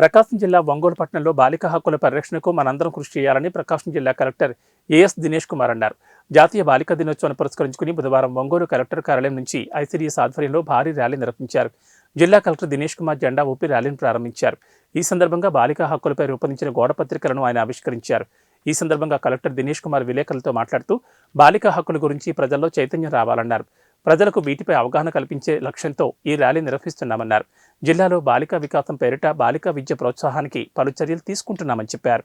ప్రకాశం జిల్లా ఒంగోలు పట్టణంలో బాలిక హక్కుల పరిరక్షణకు మనందరం కృషి చేయాలని ప్రకాశం జిల్లా కలెక్టర్ ఏఎస్ దినేష్ కుమార్ అన్నారు. జాతీయ బాలికా దినోత్సవాన్ని పురస్కరించుకుని బుధవారం ఒంగోలు కలెక్టర్ కార్యాలయం నుంచి ఐసీడీఎస్ ఆధ్వర్యంలో భారీ ర్యాలీ నిర్వహించారు. జిల్లా కలెక్టర్ దినేష్ కుమార్ జెండా ఊపి ర్యాలీని ప్రారంభించారు. ఈ సందర్భంగా బాలికా హక్కులపై రూపొందించిన గోడపత్రికలను ఆయన ఆవిష్కరించారు. ఈ సందర్భంగా కలెక్టర్ దినేష్ కుమార్ విలేకరులతో మాట్లాడుతూ బాలికా హక్కుల గురించి ప్రజల్లో చైతన్యం రావాలన్నారు. ప్రజలకు వీటిపై అవగాహన కల్పించే లక్ష్యంతో ఈ ర్యాలీ నిర్వహిస్తున్నామన్నారు. జిల్లాలో బాలికా వికాసం పేరిట బాలికా విద్య ప్రోత్సాహానికి పలు చర్యలు తీసుకుంటున్నామని చెప్పారు.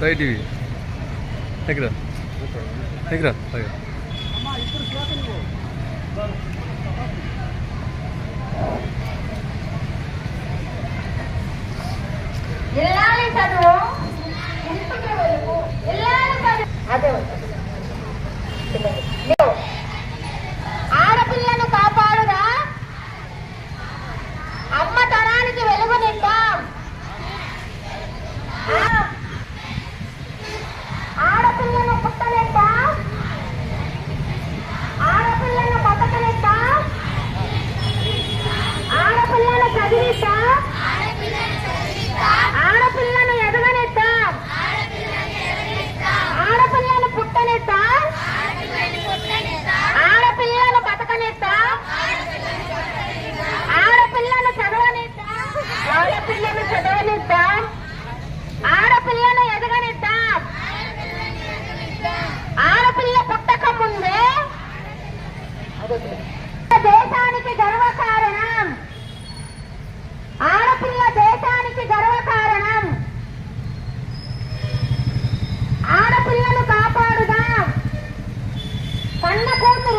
Right TV. Take it up. Take it up. Okay. ಎಲ್ಲಾರು ಸದ್ರು ಅದೇ